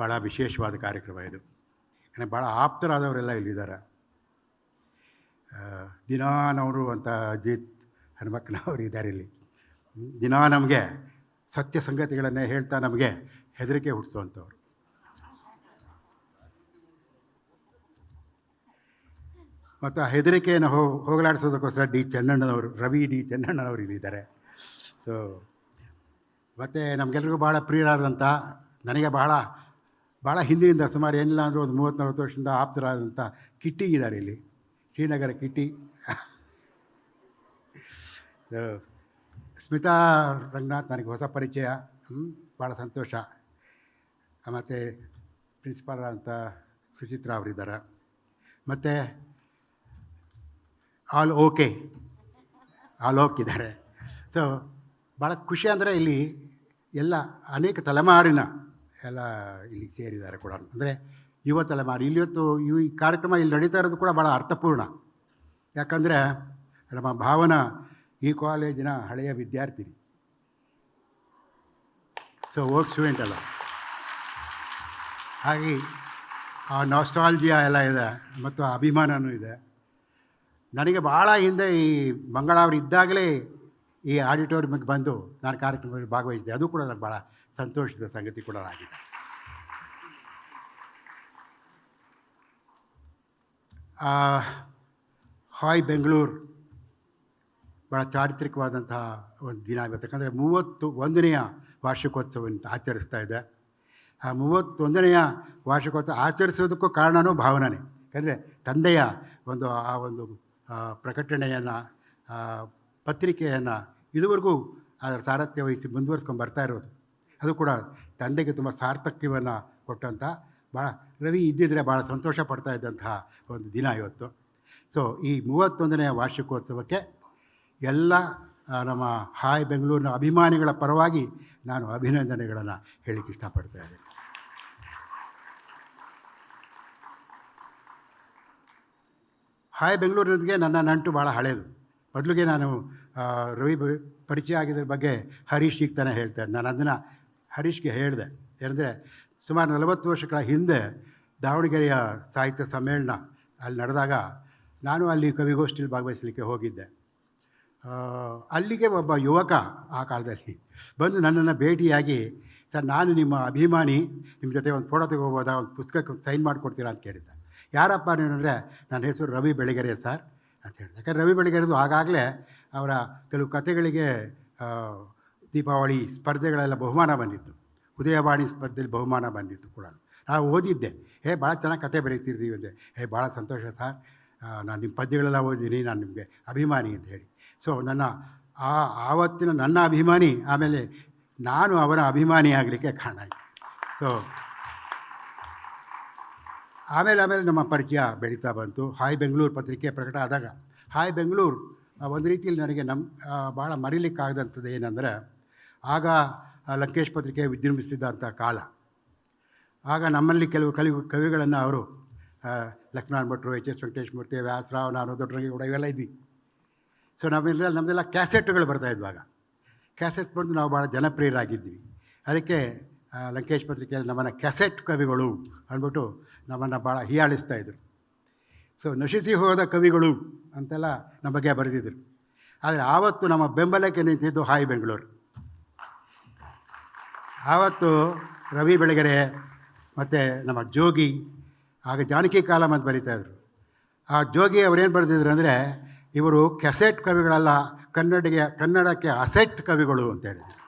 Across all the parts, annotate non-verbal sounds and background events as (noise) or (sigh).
ಭಾಳ ವಿಶೇಷವಾದ ಕಾರ್ಯಕ್ರಮ ಇದು. ಯಾಕಂದರೆ ಭಾಳ ಆಪ್ತರಾದವರೆಲ್ಲ ಇಲ್ಲಿದ್ದಾರೆ. ದಿನಾನವರು ಅಂತ ಅಜಿತ್ ಹನುಮಕ್ಕನವರು ಇದ್ದಾರೆ ಇಲ್ಲಿ. ದಿನಾ ನಮಗೆ ಸತ್ಯ ಸಂಗತಿಗಳನ್ನೇ ಹೇಳ್ತಾ ನಮಗೆ ಹೆದರಿಕೆ ಹುಟ್ಟಿಸುವಂಥವ್ರು. ಮತ್ತು ಆ ಹೆದರಿಕೆಯನ್ನು ಹೋಗಲಾಡಿಸೋದಕ್ಕೋಸ್ಕರ ಡಿ ಚೆನ್ನಣ್ಣನವರು, ರವಿ ಡಿ ಚೆನ್ನಣ್ಣನವರು ಇಲ್ಲಿದ್ದಾರೆ. ಸೊ ಮತ್ತು ನಮಗೆಲ್ರಿಗೂ ಭಾಳ ಪ್ರಿಯರಾದಂಥ, ನನಗೆ ಬಹಳ ಭಾಳ ಹಿಂದಿನಿಂದ ಸುಮಾರು ಏನಿಲ್ಲ ಅಂದರೂ ಒಂದು ಮೂವತ್ತು ನಲ್ವತ್ತು ವರ್ಷದಿಂದ ಆಪ್ತರಾದಂಥ ಕಿಟ್ಟಿ ಇದ್ದಾರೆ ಇಲ್ಲಿ. ಶ್ರೀನಗರ ಕಿಟ್ಟಿ. (laughs) ಸ್ಮಿತಾ ರಂಗನಾಥ್ ನನಗೆ ಹೊಸ ಪರಿಚಯ. ಭಾಳ ಸಂತೋಷ. ಮತ್ತು ಪ್ರಿನ್ಸಿಪಾಲ್ ಅಂತ ಸುಚಿತ್ರಾ ಅವರಿದ್ದಾರೆ. ಮತ್ತು ಆಲ್ ಓಕೆ. ಆಲ್ ಓಕ್ ಇದ್ದಾರೆ ಸೊ ಭಾಳ ಖುಷಿ ಅಂದರೆ ಇಲ್ಲಿ ಎಲ್ಲ ಅನೇಕ ತಲೆಮಾರಿನ ಎಲ್ಲ ಇಲ್ಲಿ ಸೇರಿದ್ದಾರೆ ಕೂಡ. ಅಂದರೆ ಯುವ ತಲೆಮಾರು ಇಲ್ಲಿವತ್ತು ಈ ಕಾರ್ಯಕ್ರಮ ಇಲ್ಲಿ ನಡೀತಾ ಇರೋದು ಕೂಡ ಭಾಳ ಅರ್ಥಪೂರ್ಣ. ಯಾಕಂದರೆ ನಮ್ಮ ಭಾವನ ಈ ಕಾಲೇಜಿನ ಹಳೆಯ ವಿದ್ಯಾರ್ಥಿನಿ. ಸೊ ವರ್ಕ್ ಸ್ಟೂಡೆಂಟ್ ಅಲ್ಲ. ಹಾಗೆ ಆ ನಾಸ್ಟಾಲ್ಜಿಯಾ ಎಲ್ಲ ಇದೆ ಮತ್ತು ಅಭಿಮಾನವೂ ಇದೆ. ನನಗೆ ಭಾಳ ಹಿಂದೆ ಈ ಮಂಗಳವಾರ ಇದ್ದಾಗಲೇ ಈ ಆಡಿಟೋರಿಯಮ್ಗೆ ಬಂದು ನಾನು ಕಾರ್ಯಕ್ರಮದಲ್ಲಿ ಭಾಗವಹಿಸಿದೆ ಅದು ಕೂಡ ನನಗೆ ಭಾಳ ಸಂತೋಷದ ಸಂಗತಿ ಕೂಡ ಆಗಿದೆ. ಹಾಯ್ ಬೆಂಗಳೂರು. ಭಾಳ ಚಾರಿತ್ರಿಕವಾದಂತಹ ಒಂದು ದಿನ ಇವತ್ತು ಯಾಕಂದರೆ ಮೂವತ್ತು ಒಂದನೆಯ ವಾರ್ಷಿಕೋತ್ಸವವನ್ನು ಆಚರಿಸ್ತಾ ಇದೆ. ಆ ಮೂವತ್ತೊಂದನೆಯ ವಾರ್ಷಿಕೋತ್ಸವ ಆಚರಿಸೋದಕ್ಕೂ ಕಾರಣವೂ ಭಾವನೆ. ಯಾಕಂದರೆ ತಂದೆಯ ಒಂದು, ಆ ಒಂದು ಪ್ರಕಟಣೆಯನ್ನು ಪತ್ರಿಕೆಯನ್ನು ಇದುವರೆಗೂ ಅದರ ಸಾರಥ್ಯ ವಹಿಸಿ ಮುಂದುವರಿಸ್ಕೊಂಡು ಬರ್ತಾ ಇರೋದು. ಅದು ಕೂಡ ತಂದೆಗೆ ತುಂಬ ಸಾರ್ಥಕ್ಯವನ್ನು ಕೊಟ್ಟಂಥ ಭಾಳ ರವಿ ಇದ್ದಿದ್ದರೆ ಭಾಳ ಸಂತೋಷ ಪಡ್ತಾ ಇದ್ದಂತಹ ಒಂದು ದಿನ ಇವತ್ತು. ಸೊ ಈ ಮೂವತ್ತೊಂದನೆಯ ವಾರ್ಷಿಕೋತ್ಸವಕ್ಕೆ ಎಲ್ಲ ನಮ್ಮ ಹಾಯ್ ಬೆಂಗಳೂರಿನ ಅಭಿಮಾನಿಗಳ ಪರವಾಗಿ ನಾನು ಅಭಿನಂದನೆಗಳನ್ನು ಹೇಳಿಕ್ಕೆ ಇಷ್ಟಪಡ್ತಾ ಇದ್ದೇನೆ. ಹಾಯ್ ಬೆಂಗಳೂರಿನೊಂದಿಗೆ ನನ್ನ ನಂಟು ಭಾಳ ಹಳೆಯದು ಮೊದಲಿಗೆ ನಾನು ರವಿ ಪರಿಚಯ ಆಗಿದ್ರ ಬಗ್ಗೆ ಹರೀಶ್ ಈಗ ತಾನೇ ಹೇಳ್ತಾ ಇದ್ದೆ. ನಾನು ಅದನ್ನು ಹರೀಶ್ಗೆ ಹೇಳಿದೆ. ಏನಂದರೆ ಸುಮಾರು ನಲವತ್ತು ವರ್ಷಗಳ ಹಿಂದೆ ದಾವಣಗೆರೆಯ ಸಾಹಿತ್ಯ ಸಮ್ಮೇಳನ ಅಲ್ಲಿ ನಡೆದಾಗ ನಾನು ಅಲ್ಲಿ ಕವಿಗೋಷ್ಠಿಯಲ್ಲಿ ಭಾಗವಹಿಸಲಿಕ್ಕೆ ಹೋಗಿದ್ದೆ. ಅಲ್ಲಿಗೆ ಒಬ್ಬ ಯುವಕ ಆ ಕಾಲದಲ್ಲಿ ಬಂದು ನನ್ನನ್ನು ಭೇಟಿಯಾಗಿ, ಸರ್, ನಾನು ನಿಮ್ಮ ಅಭಿಮಾನಿ, ನಿಮ್ಮ ಜೊತೆ ಒಂದು ಫೋಟೋ ತೆಗೋಬೋದಾ ಒಂದು ಪುಸ್ತಕಕ್ಕೆ ಸೈನ್ ಮಾಡಿಕೊಡ್ತೀರಾ? ಅಂತ ಕೇಳಿದ್ದೆ. ಯಾರಪ್ಪ ನೀವು ಅಂದರೆ, ನನ್ನ ಹೆಸರು ರವಿ ಬೆಳಗೆರೆ ಸರ್. ಅಂತ ಹೇಳಿದೆ ಯಾಕಂದ್ರೆ ರವಿ ಬೆಳಗೆರೆದು ಆಗಾಗಲೇ ಅವರ ಕೆಲವು ಕಥೆಗಳಿಗೆ ದೀಪಾವಳಿ ಸ್ಪರ್ಧೆಗಳೆಲ್ಲ ಬಹುಮಾನ ಬಂದಿತ್ತು. ಉದಯವಾಣಿ ಸ್ಪರ್ಧೆಯಲ್ಲಿ ಬಹುಮಾನ ಬಂದಿತ್ತು ಕೂಡ. ನಾನು ಓದಿದ್ದೆ. ಹೇ, ಭಾಳ ಚೆನ್ನಾಗಿ ಕತೆ ಬರೀತೀರಿ ಅಂದೆ. ಹೇ, ಭಾಳ ಸಂತೋಷ ಸರ್. ನಾನು ನಿಮ್ಮ ಪದ್ಯಗಳೆಲ್ಲ ಓದಿದ್ದೀನಿ, ನಾನು ನಿಮಗೆ ಅಭಿಮಾನಿ ಅಂತ ಹೇಳಿ. ಸೊ, ನನ್ನ ಆ ಆವತ್ತಿನ ನನ್ನ ಅಭಿಮಾನಿ, ಆಮೇಲೆ ನಾನು ಅವರ ಅಭಿಮಾನಿ ಆಗಲಿಕ್ಕೆ ಕಾರಣ ಆಯಿತು. ಸೊ ಆಮೇಲೆ ಆಮೇಲೆ ನಮ್ಮ ಪರಿಚಯ ಬೆಳೀತಾ ಬಂತು. ಹಾಯ್ ಬೆಂಗಳೂರು ಪತ್ರಿಕೆ ಪ್ರಕಟ ಆದಾಗ, ಹಾಯ್ ಬೆಂಗಳೂರು ಒಂದು ರೀತಿಯಲ್ಲಿ ನನಗೆ ನಮ್ಮ ಭಾಳ ಮರೀಲಿಕ್ಕಾಗದಂಥದ್ದು ಏನಂದರೆ, ಆಗ ಲಂಕೇಶ್ ಪತ್ರಿಕೆ ವಿಜೃಂಭಿಸ್ತಿದ್ದಂಥ ಕಾಲ. ಆಗ ನಮ್ಮಲ್ಲಿ ಕೆಲವು ಕಲಿ ಕವಿಗಳನ್ನು ಅವರು ಲಕ್ಷ್ಮಣ ಭಟ್ರು, ಎಚ್ ಎಸ್ ವೆಂಕಟೇಶ್ಮೂರ್ತಿ ವ್ಯಾಸರಾವ್, ನಾನು, ದೊಡ್ಡರಂಗಿ ಕೂಡ ಇವೆಲ್ಲ ಇದ್ವಿ. ಸೊ ನಮ್ಮೆಲ್ಲ ನಮ್ಮದೆಲ್ಲ ಕ್ಯಾಸೆಟ್ಗಳು ಬರ್ತಾಯಿದ್ವಾಗ ಕ್ಯಾಸೆಟ್ ಬಂದು ನಾವು ಭಾಳ ಜನಪ್ರಿಯರಾಗಿದ್ವಿ. ಅದಕ್ಕೆ ಲಂಕೇಶ್ ಪತ್ರಿಕೆಯಲ್ಲಿ ನಮ್ಮನ್ನು ಕ್ಯಾಸೆಟ್ ಕವಿಗಳು ಅಂದ್ಬಿಟ್ಟು ನಮ್ಮನ್ನು ಭಾಳ ಹೀಯಾಳಿಸ್ತಾ ಇದ್ರು. ಸೊ ನಶಿಸಿ ಹೋದ ಕವಿಗಳು ಅಂತೆಲ್ಲ ನಮ್ಮ ಬಗ್ಗೆ ಬರೆದಿದ್ರು. ಆದರೆ ಆವತ್ತು ನಮ್ಮ ಬೆಂಬಲಕ್ಕೆ ನಿಂತಿದ್ದು ಹಾಯ್ ಬೆಂಗಳೂರು. ಆವತ್ತು ರವಿ ಬೆಳಗೆರೆ ಮತ್ತು ನಮ್ಮ ಜೋಗಿ, ಆಗ ಜಾನಕಿ ಕಾಲಂ ಅಂತ ಬರೀತಾಯಿದ್ರು ಆ ಜೋಗಿ ಅವರೇನು ಬರೆದಿದ್ರು ಅಂದರೆ, ಇವರು ಕೆಸೆಟ್ ಕವಿಗಳಲ್ಲ, ಕನ್ನಡಿಗೆ, ಕನ್ನಡಕ್ಕೆ ಅಸೆಟ್ ಕವಿಗಳು ಅಂತ ಹೇಳಿದ್ರು.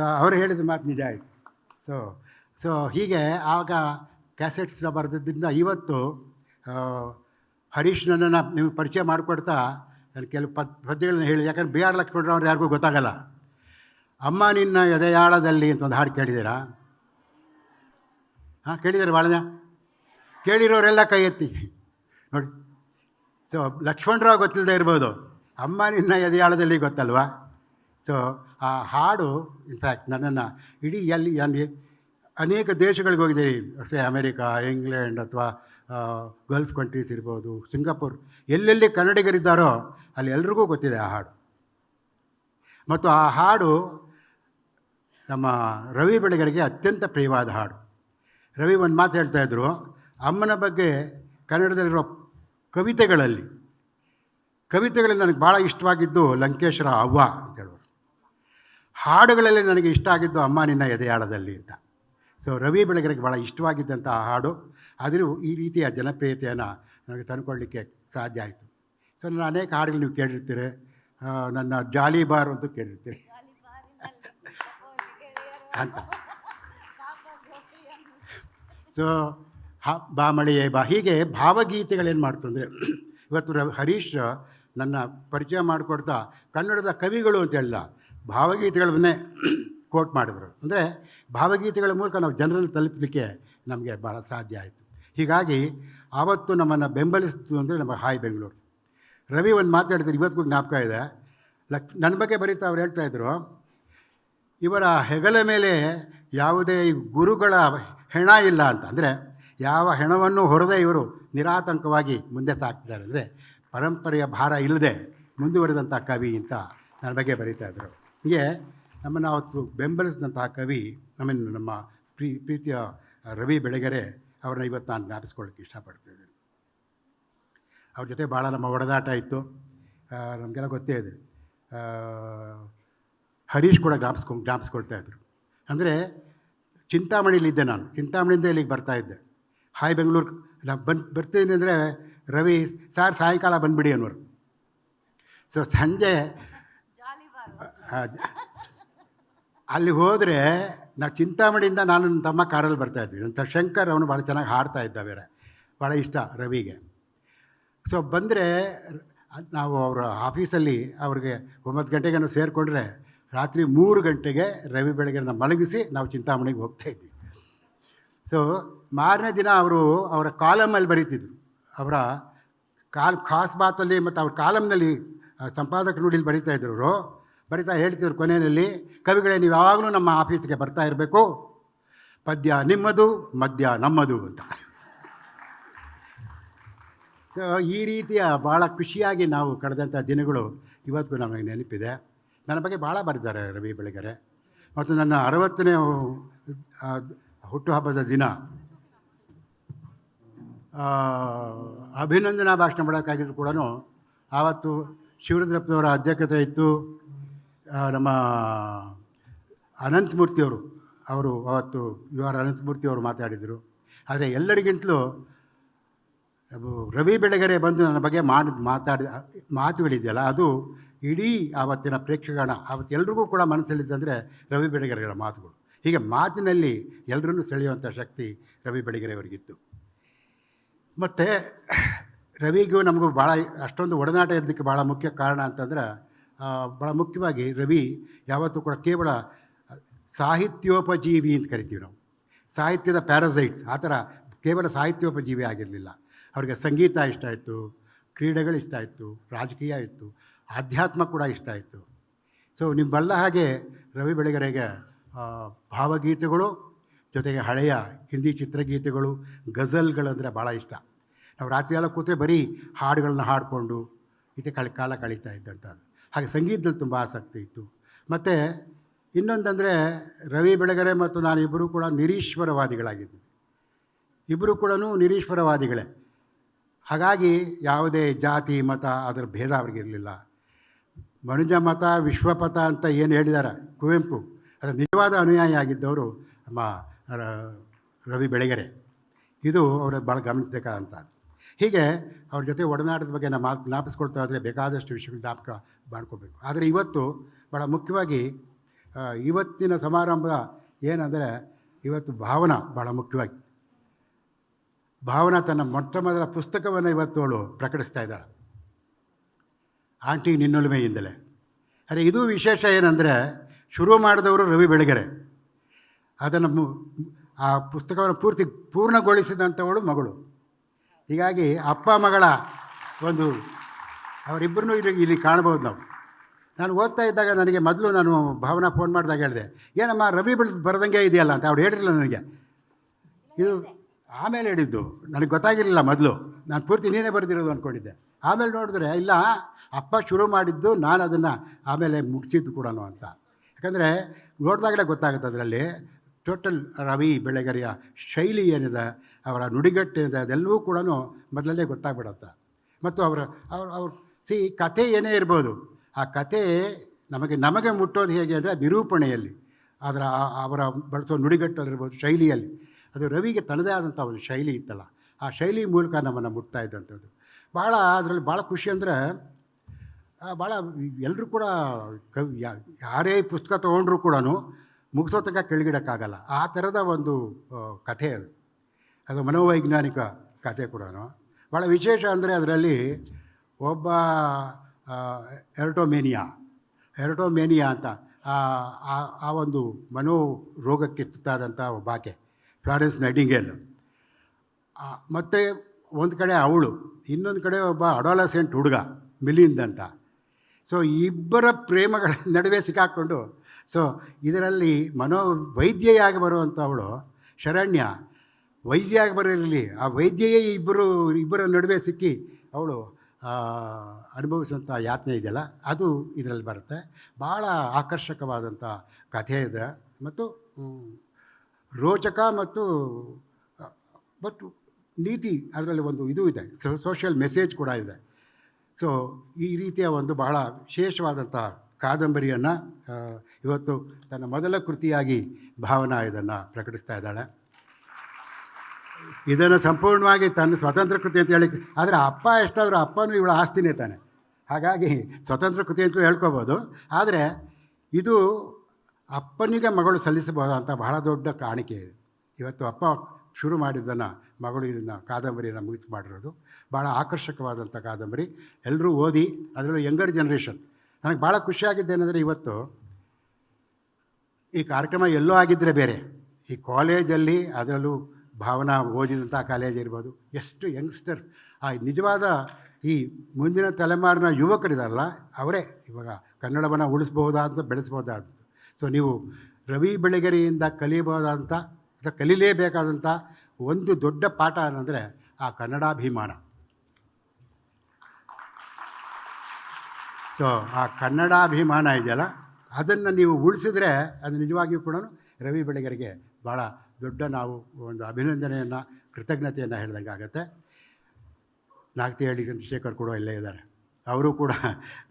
ಅವರು ಹೇಳಿದ ಮಾತು ನಿಜ ಆಯಿತು. ಸೊ ಸೊ ಹೀಗೆ ಆಗ ಕ್ಯಾಸೆಟ್ಸ್ ಬರೆದಿದ್ದರಿಂದ ಇವತ್ತು ಹರೀಶ್ ನನ್ನನ್ನು ನಿಮಗೆ ಪರಿಚಯ ಮಾಡಿಕೊಡ್ತಾ ನಾನು ಕೆಲವು ಪದ್, ಪದ್ಯಗಳನ್ನ ಹೇಳಿ, ಯಾಕಂದ್ರೆ ಬಿ ಆರ್ ಲಕ್ಷ್ಮಣರಾವ್ ಅವ್ರು ಯಾರಿಗೂ ಗೊತ್ತಾಗಲ್ಲ. ಅಮ್ಮ ನಿನ್ನ ಎದೆಯಾಳದಲ್ಲಿ ಅಂತ ಒಂದು ಹಾಡು ಕೇಳಿದ್ದೀರಾ? ಹಾಂ, ಕೇಳಿದ್ದಾರೆ ಭಾಳ ಕೇಳಿರೋರೆಲ್ಲ ಕೈ ಎತ್ತಿ. ನೋಡಿ. ಸೊ ಲಕ್ಷ್ಮಣರಾವ್ ಗೊತ್ತಿಲ್ಲದೆ ಇರ್ಬೋದು. ಅಮ್ಮ ನಿನ್ನ ಎದೆಯಾಳದಲ್ಲಿ ಗೊತ್ತಲ್ವಾ? ಸೊ ಆ ಹಾಡು ಇನ್ಫ್ಯಾಕ್ಟ್ ನನ್ನನ್ನು ಇಡೀ ಎಲ್ಲಿ ಅಲ್ಲಿ ಅನೇಕ ದೇಶಗಳಿಗೆ ಹೋಗಿದ್ದೀನಿ. ಸೇ, ಅಮೇರಿಕಾ, ಇಂಗ್ಲೆಂಡ್ ಅಥವಾ ಗಲ್ಫ್ ಕಂಟ್ರೀಸ್ ಇರ್ಬೋದು, ಸಿಂಗಾಪುರ್. ಎಲ್ಲೆಲ್ಲಿ ಕನ್ನಡಿಗರಿದ್ದಾರೋ ಅಲ್ಲಿ ಎಲ್ರಿಗೂ ಗೊತ್ತಿದೆ ಆ ಹಾಡು. ಮತ್ತು ಆ ಹಾಡು ನಮ್ಮ ರವಿ ಬೆಳಗರಿಗೆ ಅತ್ಯಂತ ಪ್ರಿಯವಾದ ಹಾಡು. ರವಿ ಒಂದು ಮಾತು ಹೇಳ್ತಾಯಿದ್ರು ಅಮ್ಮನ ಬಗ್ಗೆ ಕನ್ನಡದಲ್ಲಿರೋ ಕವಿತೆಗಳಲ್ಲಿ ಕವಿತೆಗಳಲ್ಲಿ ನನಗೆ ಭಾಳ ಇಷ್ಟವಾಗಿದ್ದು ಲಂಕೇಶ್ವರ ಅವ್ವ ಹಾಡುಗಳಲ್ಲಿ ನನಗೆ ಇಷ್ಟ ಆಗಿದ್ದು ಅಮ್ಮ ನಿನ್ನ ಎದೆಯಾಳದಲ್ಲಿ ಅಂತ. ಸೊ ರವಿ ಬೆಳಗೆರೆಗೆ ಭಾಳ ಇಷ್ಟವಾಗಿದ್ದಂಥ ಹಾಡು. ಆದರೂ ಈ ರೀತಿಯ ಜನಪ್ರಿಯತೆಯನ್ನು ನನಗೆ ತಂದುಕೊಳ್ಳಿಕ್ಕೆ ಸಾಧ್ಯ ಆಯಿತು. ಸೊ ನಾನು ಅನೇಕ ಹಾಡುಗಳು ನೀವು ಕೇಳಿರ್ತೀರಿ. ನನ್ನ ಜಾಲಿ ಬಾರ್ ಅಂತೂ ಕೇಳಿರ್ತೀರಿ. ಅಂತ. ಸೊ ಹ ಬಾ ಬಾ. ಹೀಗೆ ಭಾವಗೀತೆಗಳೇನು ಮಾಡ್ತು ಅಂದರೆ, ಇವತ್ತು ಹರೀಶ್ ನನ್ನ ಪರಿಚಯ ಮಾಡಿಕೊಡ್ತಾ ಕನ್ನಡದ ಕವಿಗಳು ಅಂತ ಹೇಳಿದ ಭಾವಗೀತೆಗಳನ್ನೇ ಕೋಟ್ ಮಾಡಿದರು. ಅಂದರೆ ಭಾವಗೀತೆಗಳ ಮೂಲಕ ನಾವು ಜನರನ್ನು ತಲುಪಲಿಕ್ಕೆ ನಮಗೆ ಭಾಳ ಸಾಧ್ಯ ಆಯಿತು. ಹೀಗಾಗಿ ಆವತ್ತು ನಮ್ಮನ್ನು ಬೆಂಬಲಿಸ್ತು ಅಂದರೆ ನಮ್ಮ ಹಾಯ್ ಬೆಂಗಳೂರು. ರವಿ ಒಂದು ಮಾತಾಡಿದ್ರು ಇವತ್ತಿಗೂ ಜ್ಞಾಪಕ ಇದೆ. ಲಕ್ ನನ್ನ ಬಗ್ಗೆ ಬರೀತಾ ಅವ್ರು ಹೇಳ್ತಾಯಿದ್ರು ಇವರ ಹೆಗಲ ಮೇಲೆ ಯಾವುದೇ ಗುರುಗಳ ಹೆಣ ಇಲ್ಲ ಅಂತ. ಅಂದರೆ ಯಾವ ಹೆಣವನ್ನು ಹೊರದೇ ಇವರು ನಿರಾತಂಕವಾಗಿ ಮುಂದೆ ತಾಕ್ತಿದ್ದಾರೆ. ಅಂದರೆ ಪರಂಪರೆಯ ಭಾರ ಇಲ್ಲದೆ ಮುಂದುವರೆದಂಥ ಕವಿ ಅಂತ ನನ್ನ ಬಗ್ಗೆ ಬರೀತಾ ಇದ್ದರು ಹೀಗೆ ನಮ್ಮನ್ನು ಅವತ್ತು ಬೆಂಬಲಿಸಿದಂತಹ ಕವಿ ನಮ್ಮನ್ನು ನಮ್ಮ ಪ್ರೀ, ಪ್ರೀತಿಯ ರವಿ ಬೆಳಗೆರೆ ಅವ್ರನ್ನ ಇವತ್ತು ನಾನು ಜ್ಞಾಪಿಸ್ಕೊಳ್ಳೋಕ್ಕೆ ಇಷ್ಟಪಡ್ತಿದ್ದೀನಿ ಅವ್ರ ಜೊತೆ ಭಾಳ ನಮ್ಮ ಒಡದಾಟ ಇತ್ತು. ನಮಗೆಲ್ಲ ಗೊತ್ತೇ ಇದೆ. ಹರೀಶ್ ಕೂಡ ಜ್ಞಾಪಿಸ್ಕೊ, ಜ್ಞಾಪಿಸ್ಕೊಳ್ತಾ ಇದ್ರು. ಅಂದರೆ ಚಿಂತಾಮಣಿಲಿದ್ದೆ ನಾನು. ಚಿಂತಾಮಣಿಯಿಂದ ಇಲ್ಲಿಗೆ ಬರ್ತಾ ಇದ್ದೆ. ಹಾಯ್ ಬೆಂಗಳೂರು ನಾನು ಬಂದು, ಬರ್ತೀನಿ ಅಂದರೆ ರವಿ, ಸಾರ್ ಸಾಯಂಕಾಲ ಬಂದುಬಿಡಿ ಅನ್ನೋರು. ಸೊ ಸಂಜೆ ಅಲ್ಲಿ ಹೋದರೆ ನಾವು ಚಿಂತಾಮಣಿಯಿಂದ ನಾನು ನನ್ನ ತಮ್ಮ ಕಾರಲ್ಲಿ ಬರ್ತಾಯಿದ್ವಿ ಅಂತ ಶಂಕರ್ ಅವನು ಭಾಳ ಚೆನ್ನಾಗಿ ಹಾಡ್ತಾ ಇದ್ದ ಬೇರೆ. ಭಾಳ ಇಷ್ಟ ರವಿಗೆ. ಸೊ ಬಂದರೆ ನಾವು ಅವರ ಆಫೀಸಲ್ಲಿ ಅವ್ರಿಗೆ ಒಂಬತ್ತು ಗಂಟೆಗೆ ಸೇರಿಕೊಂಡ್ರೆ ರಾತ್ರಿ ಮೂರು ಗಂಟೆಗೆ ರವಿ ಬೆಳಗ್ಗೆನ ಮಲಗಿಸಿ ನಾವು ಚಿಂತಾಮಣಿಗೆ ಹೋಗ್ತಾ ಇದ್ವಿ. ಸೊ ಮಾರನೇ ದಿನ ಅವರು ಅವರ ಕಾಲಮಲ್ಲಿ ಬರೀತಿದ್ರು. ಅವರ ಕಾಲ್, ಖಾಸ್ ಬಾತಲ್ಲಿ ಮತ್ತು ಅವ್ರ ಕಾಲಮ್ನಲ್ಲಿ ಸಂಪಾದಕ ನುಡಿಲಿ ಬರೀತಾ ಇದ್ರು ಅವರು. ಬರಿತಾ ಹೇಳ್ತಿದ್ರು ಕೊನೆಯಲ್ಲಿ, ಕವಿಗಳೇ, ನೀವು ಯಾವಾಗಲೂ ನಮ್ಮ ಆಫೀಸ್ಗೆ ಬರ್ತಾ ಇರಬೇಕು. ಪದ್ಯ ನಿಮ್ಮದು, ಮದ್ಯ ನಮ್ಮದು ಅಂತ. ಈ ರೀತಿಯ ಭಾಳ ಖುಷಿಯಾಗಿ ನಾವು ಕಳೆದಂಥ ದಿನಗಳು ಇವತ್ತಿಗೂ ನಮಗೆ ನೆನಪಿದೆ. ನನ್ನ ಬಗ್ಗೆ ಭಾಳ ಬರೆದಿದ್ದಾರೆ ರವಿ ಬೆಳಗೆರೆ. ಮತ್ತು ನನ್ನ ಅರವತ್ತನೇ ಹುಟ್ಟುಹಬ್ಬದ ದಿನ ಅಭಿನಂದನಾ ಭಾಷಣ ಮಾಡೋಕ್ಕಾಗಿದ್ರು ಕೂಡ ಆವತ್ತು ಶಿವರುದ್ರಪ್ಪನವರ ಅಧ್ಯಕ್ಷತೆ ಇತ್ತು. ನಮ್ಮ ಅನಂತಮೂರ್ತಿಯವರು, ಅವರು ಅವತ್ತು ಯು ಆರ್ ಅನಂತಮೂರ್ತಿಯವರು ಮಾತಾಡಿದರು. ಆದರೆ ಎಲ್ಲರಿಗಿಂತಲೂ ರವಿ ಬೆಳಗೆರೆ ಬಂದು ನನ್ನ ಬಗ್ಗೆ ಮಾಡಿ ಮಾತಾಡಿದ ಮಾತುಗಳಿದೆಯಲ್ಲ, ಅದು ಇಡೀ ಆವತ್ತಿನ ಪ್ರೇಕ್ಷಕಗಣ ಆವತ್ತು ಎಲ್ರಿಗೂ ಕೂಡ ಮನಸ್ಸಲ್ಲಿದ್ದಂದರೆ ರವಿ ಬೆಳಗೆರೆಗಳ ಮಾತುಗಳು. ಹೀಗೆ ಮಾತಿನಲ್ಲಿ ಎಲ್ಲರನ್ನೂ ಸೆಳೆಯುವಂಥ ಶಕ್ತಿ ರವಿ ಬೆಳಗೆರೆಯವರಿಗಿತ್ತು. ಮತ್ತು ರವಿಗೂ ನಮಗೂ ಭಾಳ ಅಷ್ಟೊಂದು ಒಡನಾಟ ಇರೋದಕ್ಕೆ ಭಾಳ ಮುಖ್ಯ ಕಾರಣ ಅಂತಂದ್ರೆ ಭಾಳ ಮುಖ್ಯವಾಗಿ ರವಿ ಯಾವತ್ತೂ ಕೂಡ ಕೇವಲ ಸಾಹಿತ್ಯೋಪಜೀವಿ ಅಂತ ಕರಿತೀವಿ ನಾವು. ಸಾಹಿತ್ಯದ ಪ್ಯಾರಸೈಟ್ಸ್ ಆ ಥರ ಕೇವಲ ಸಾಹಿತ್ಯೋಪಜೀವಿ ಆಗಿರಲಿಲ್ಲ. ಅವ್ರಿಗೆ ಸಂಗೀತ ಇಷ್ಟ ಇತ್ತು ಕ್ರೀಡೆಗಳು ಇಷ್ಟ ಇತ್ತು ರಾಜಕೀಯ ಇತ್ತು, ಆಧ್ಯಾತ್ಮ ಕೂಡ ಇಷ್ಟ ಇತ್ತು ಸೊ ನಿಮ್ಮಲ್ಲ ಹಾಗೆ ರವಿ ಬೆಳಗೆರೆಗೆ ಭಾವಗೀತೆಗಳು, ಜೊತೆಗೆ ಹಳೆಯ ಹಿಂದಿ ಚಿತ್ರಗೀತೆಗಳು, ಗಜಲ್ಗಳಂದರೆ ಭಾಳ ಇಷ್ಟ. ನಾವು ರಾತ್ರಿ ಎಲ್ಲ ಕೂತ್ರೆ ಬರೀ ಹಾಡುಗಳನ್ನ ಹಾಡಿಕೊಂಡು, ಇದೆ ಕಾಲ ಕಾಲ ಕಳೀತಾ ಇದ್ದಂಥದ್ದು. ಹಾಗೆ ಸಂಗೀತದಲ್ಲಿ ತುಂಬ ಆಸಕ್ತಿ ಇತ್ತು. ಮತ್ತು ಇನ್ನೊಂದಂದರೆ ರವಿ ಬೆಳಗೆರೆ ಮತ್ತು ನಾನು ಇಬ್ಬರೂ ಕೂಡ ನಿರೀಶ್ವರವಾದಿಗಳಾಗಿದ್ವಿ. ಇಬ್ಬರೂ ಕೂಡ ನಿರೀಶ್ವರವಾದಿಗಳೇ. ಹಾಗಾಗಿ ಯಾವುದೇ ಜಾತಿ, ಮತ, ಅದರ ಭೇದ ಅವ್ರಿಗಿರಲಿಲ್ಲ ಮನುಜ ಮತ ವಿಶ್ವಪಥ ಅಂತ ಏನು ಹೇಳಿದ್ದಾರೆ ಕುವೆಂಪು. ಅದರ ನಿಜವಾದ ಅನುಯಾಯಿ ಆಗಿದ್ದವರು ನಮ್ಮ ರವಿ ಬೆಳಗೆರೆ. ಇದು ಅವರ ಭಾಳ ಗಮನಿಸಬೇಕಾದಂಥದ್ದು. ಹೀಗೆ ಅವ್ರ ಜೊತೆ ಒಡನಾಟದ ಬಗ್ಗೆ ನಾವು ಜ್ಞಾಪಿಸ್ಕೊಳ್ತಾ ಹೋದರೆ ಬೇಕಾದಷ್ಟು ವಿಷಯಗಳು ಜ್ಞಾಪಕ ಮಾಡ್ಕೋಬೇಕು. ಆದರೆ ಇವತ್ತು ಭಾಳ ಮುಖ್ಯವಾಗಿ ಇವತ್ತಿನ ಸಮಾರಂಭ ಏನಂದರೆ ಇವತ್ತು ಭಾವನಾ ಭಾಳ ಮುಖ್ಯವಾಗಿ. ಭಾವನಾ ತನ್ನ ಮೊಟ್ಟ ಮೊದಲ ಪುಸ್ತಕವನ್ನು ಇವತ್ತು ಅವಳು ಪ್ರಕಟಿಸ್ತಾ ಇದ್ದಾಳೆ. ಆಂಟಿ ನಿನ್ನೊಲುಮೆಯಿಂದಲೇ. ಅರೆ, ಇದು ವಿಶೇಷ ಏನಂದರೆ ಶುರು ಮಾಡಿದವರು ರವಿ ಬೆಳಗೆರೆ. ಅದನ್ನು ಆ ಪುಸ್ತಕವನ್ನು ಪೂರ್ತಿ, ಪೂರ್ಣಗೊಳಿಸಿದಂಥವಳು ಮಗಳು. ಹೀಗಾಗಿ ಅಪ್ಪ ಮಗಳ ಒಂದು ಅವರಿಬ್ಬರನ್ನೂ ಇಲ್ಲಿ ಇಲ್ಲಿ ಕಾಣ್ಬೋದು ನಾವು. ನಾನು ಓದ್ತಾ ಇದ್ದಾಗ ನನಗೆ ಮೊದಲು ನಾನು ಭಾವನಾ ಫೋನ್ ಮಾಡಿದಾಗ ಹೇಳಿದೆ, ಏನಮ್ಮ ರವಿ ಬಿಳ್ ಬರದಂಗೆ ಇದೆಯಲ್ಲ ಅಂತ ಅವ್ರು ಹೇಳಿರಲಿಲ್ಲ ನನಗೆ. ಇದು ಆಮೇಲೆ ಹೇಳಿದ್ದು, ನನಗೆ ಗೊತ್ತಾಗಿರಲಿಲ್ಲ ಮೊದಲು, ನಾನು ಪೂರ್ತಿ ನೀನೇ ಬರೆದಿರೋದು ಅಂದ್ಕೊಂಡಿದ್ದೆ. ಆಮೇಲೆ ನೋಡಿದ್ರೆ, ಇಲ್ಲ, ಅಪ್ಪ ಶುರು ಮಾಡಿದ್ದು ನಾನು ಅದನ್ನು ಆಮೇಲೆ ಮುಗಿಸಿದ್ದು ಕೂಡ ಅಂತ. ಯಾಕಂದರೆ ನೋಡಿದಾಗಲೇ ಗೊತ್ತಾಗುತ್ತೆ ಅದರಲ್ಲಿ, ಟೋಟಲ್ ರವಿ ಬೆಳೆಗರಿಯ ಶೈಲಿ ಏನಿದೆ ಅವರ ನುಡಿಗಟ್ಟು ಏನಿದೆ ಅದೆಲ್ಲವೂ ಕೂಡ ಮೊದಲಲ್ಲೇ ಗೊತ್ತಾಗ್ಬಿಡುತ್ತೆ. ಮತ್ತು ಅವರ, ಅವ್ರ ಅವ್ರ, ಸಿ ಕತೆ ಏನೇ ಇರ್ಬೋದು, ಆ ಕತೆ ನಮಗೆ ನಮಗೆ ಮುಟ್ಟೋದು ಹೇಗೆ ಅಂದರೆ ನಿರೂಪಣೆಯಲ್ಲಿ, ಅದರ ಅವರ ಬಳಸೋ ನುಡಿಗಟ್ಟಲ್ಲಿರ್ಬೋದು ಶೈಲಿಯಲ್ಲಿ. ಅದು ರವಿಗೆ ತನ್ನದೇ ಆದಂಥ ಒಂದು ಶೈಲಿ ಇತ್ತಲ್ಲ, ಆ ಶೈಲಿ ಮೂಲಕ ನಮ್ಮನ್ನು ಮುಟ್ತಾ ಇದ್ದಂಥದ್ದು. ಭಾಳ ಅದರಲ್ಲಿ ಭಾಳ ಖುಷಿ ಅಂದರೆ ಭಾಳ ಎಲ್ಲರೂ ಕೂಡ ಕವಿ ಯಾರೇ ಪುಸ್ತಕ ತೊಗೊಂಡ್ರೂ ಕೂಡ ಮುಗಿಸೋ ತನಕ ಕೆಳಗಿಡೋಕ್ಕಾಗಲ್ಲ. ಆ ಥರದ ಒಂದು ಕಥೆ ಅದು. ಅದು ಮನೋವೈಜ್ಞಾನಿಕ ಕತೆ ಕೂಡ ಭಾಳ ವಿಶೇಷ ಅಂದರೆ ಅದರಲ್ಲಿ ಒಬ್ಬ ಎರ್ಟೋಮೇನಿಯಾ ಎರ್ಟೋಮೇನಿಯಾ ಅಂತ, ಆ ಒಂದು ಮನೋ ರೋಗಕ್ಕೆ ತುತ್ತಾದಂಥ ಒಬ್ಬಾಕೆ ಫ್ಲಾರೆನ್ಸ್ ನೈಟಿಂಗೇಲ್. ಮತ್ತು ಒಂದು ಕಡೆ ಅವಳು, ಇನ್ನೊಂದು ಕಡೆ ಒಬ್ಬ ಅಡಾಲಸೆಂಟ್ ಹುಡುಗ, ಮಿಲಿಂದ್ ಅಂತ. ಸೊ ಇಬ್ಬರ ಪ್ರೇಮಗಳ ನಡುವೆ ಸಿಕ್ಕಾಕ್ಕೊಂಡು ಸೊ ಇದರಲ್ಲಿ ಮನೋ ವೈದ್ಯೆಯಾಗಿ ಬರುವಂಥವಳು ಶರಣ್ಯ ವೈದ್ಯಯಾಗಿ ಬರೋರಲ್ಲಿ ಆ ವೈದ್ಯೆಯೇ ಇಬ್ಬರು, ಇಬ್ಬರ ನಡುವೆ ಸಿಕ್ಕಿ ಅವಳು ಅನುಭವಿಸುವಂಥ ಯಾತನೆ ಇದೆಯಲ್ಲ, ಅದು ಇದರಲ್ಲಿ ಬರುತ್ತೆ. ಭಾಳ ಆಕರ್ಷಕವಾದಂಥ ಕಥೆ ಇದೆ. ಮತ್ತು ರೋಚಕ ಮತ್ತು ಬಟ್ ನೀತಿ ಅದರಲ್ಲಿ ಒಂದು ಇದು ಇದೆ. ಸೋಷಿಯಲ್ ಮೆಸೇಜ್ ಕೂಡ ಇದೆ. ಸೊ, ಈ ರೀತಿಯ ಒಂದು ಬಹಳ ವಿಶೇಷವಾದಂಥ ಕಾದಂಬರಿಯನ್ನು ಇವತ್ತು ತನ್ನ ಮೊದಲ ಕೃತಿಯಾಗಿ ಭಾವನಾ ಇದನ್ನು ಪ್ರಕಟಿಸ್ತಾ ಇದ್ದಾಳೆ. ಇದನ್ನು ಸಂಪೂರ್ಣವಾಗಿ ತನ್ನ ಸ್ವತಂತ್ರ ಕೃತಿ ಅಂತ ಹೇಳಿ ಆದರೆ ಅಪ್ಪ ಎಷ್ಟಾದರೂ ಅಪ್ಪನೂ ಇವಳ ಆಸ್ತಿನೇ ತಾನೆ. ಹಾಗಾಗಿ ಸ್ವತಂತ್ರ ಕೃತಿ ಅಂತಲೂ ಹೇಳ್ಕೋಬೋದು. ಆದರೆ ಇದು ಅಪ್ಪನಿಗೆ ಮಗಳು ಸಲ್ಲಿಸಬಹುದಂಥ ಬಹಳ ದೊಡ್ಡ ಕಾಣಿಕೆ ಇದೆ. ಇವತ್ತು ಅಪ್ಪ ಶುರು ಮಾಡಿದ್ದನ್ನು ಮಗಳು ಇದನ್ನು ಕಾದಂಬರಿಯನ್ನು ಮುಗಿಸಿ ಮಾಡಿರೋದು. ಭಾಳ ಆಕರ್ಷಕವಾದಂಥ ಕಾದಂಬರಿ. ಎಲ್ಲರೂ ಓದಿ, ಅದರಲ್ಲೂ ಯಂಗರ್ ಜನ್ರೇಷನ್ ನನಗೆ ಭಾಳ ಖುಷಿಯಾಗಿದ್ದೇನೆಂದರೆ ಇವತ್ತು ಈ ಕಾರ್ಯಕ್ರಮ ಎಲ್ಲೋ ಆಗಿದ್ದರೆ ಬೇರೆ. ಈ ಕಾಲೇಜಲ್ಲಿ ಅದರಲ್ಲೂ ಭಾವನಾ ಓದಿದಂಥ ಕಾಲೇಜ್ ಇರ್ಬೋದು. ಎಷ್ಟು ಯಂಗ್ಸ್ಟರ್ಸ್ ಆ ನಿಜವಾದ ಈ ಮುಂದಿನ ತಲೆಮಾರಿನ ಯುವಕರಿದಾರಲ್ಲ, ಅವರೇ ಇವಾಗ ಕನ್ನಡವನ್ನು ಉಳಿಸ್ಬಹುದಾದಂಥ ಬೆಳೆಸ್ಬೋದಾದಂಥ ಸೊ ನೀವು ರವಿ ಬೆಳಗೆರೆಯಿಂದ ಕಲಿಯಬಹುದಾದಂಥ ಅಥವಾ ಕಲೀಲೇಬೇಕಾದಂಥ ಒಂದು ದೊಡ್ಡ ಪಾಠ ಏನಂದರೆ ಆ ಕನ್ನಡಾಭಿಮಾನ. ಸೊ ಆ ಕನ್ನಡಾಭಿಮಾನ ಇದೆಯಲ್ಲ, ಅದನ್ನು ನೀವು ಉಳಿಸಿದ್ರೆ ಅದು ನಿಜವಾಗಿಯೂ ಕೂಡ ರವಿ ಬೆಳಗೆರೆಗೆ ಭಾಳ ದೊಡ್ಡ ನಾವು ಒಂದು ಅಭಿನಂದನೆಯನ್ನು, ಕೃತಜ್ಞತೆಯನ್ನು ಹೇಳ್ದಂಗೆ ಆಗುತ್ತೆ. ನಾಗ್ತಿಹಳ್ಳಿ ಚಂದ್ರಶೇಖರ್ ಕೂಡ ಇಲ್ಲೇ ಇದ್ದಾರೆ. ಅವರು ಕೂಡ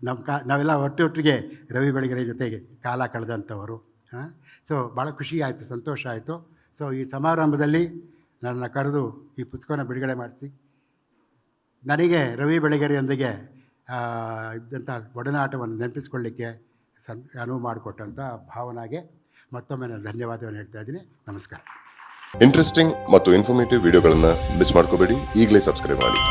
ನಮ್ಮ ಕಾ, ನಾವೆಲ್ಲ ಒಟ್ಟೊಟ್ಟಿಗೆ ರವಿ ಬೆಳಗೆರೆ ಜೊತೆಗೆ ಕಾಲ ಕಳೆದಂಥವರು. ಹಾಂ, ಸೊ ಭಾಳ ಖುಷಿ ಆಯಿತು, ಸಂತೋಷ ಆಯಿತು. ಸೊ ಈ ಸಮಾರಂಭದಲ್ಲಿ ನನ್ನ ಕರೆದು ಈ ಪುಸ್ತಕನ ಬಿಡುಗಡೆ ಮಾಡಿಸಿ. ನನಗೆ ರವಿ ಬೆಳಗೆರೆಯೊಂದಿಗೆ ಇದ್ದಂಥ ಒಡನಾಟವನ್ನು ನೆನಪಿಸ್ಕೊಳ್ಳಿಕ್ಕೆ ಸಂ, ಅನುವು ಮಾಡಿಕೊಟ್ಟಂಥ ಭಾವನಾಗೆ ಮತ್ತೊಮ್ಮೆ ನಾನು ಧನ್ಯವಾದವನ್ನು ಹೇಳ್ತಾ ಇದ್ದೀನಿ. ನಮಸ್ಕಾರ. ಇಂಟ್ರೆಸ್ಟಿಂಗ್ ಮತ್ತು ಇನ್ಫಾರ್ಮೇಟಿವ್ ವಿಡಿಯೋಗಳನ್ನು ಮಿಸ್ ಮಾಡ್ಕೋಬೇಡಿ. ಈಗಲೇ ಸಬ್ಸ್ಕ್ರೈಬ್ ಮಾಡಿ.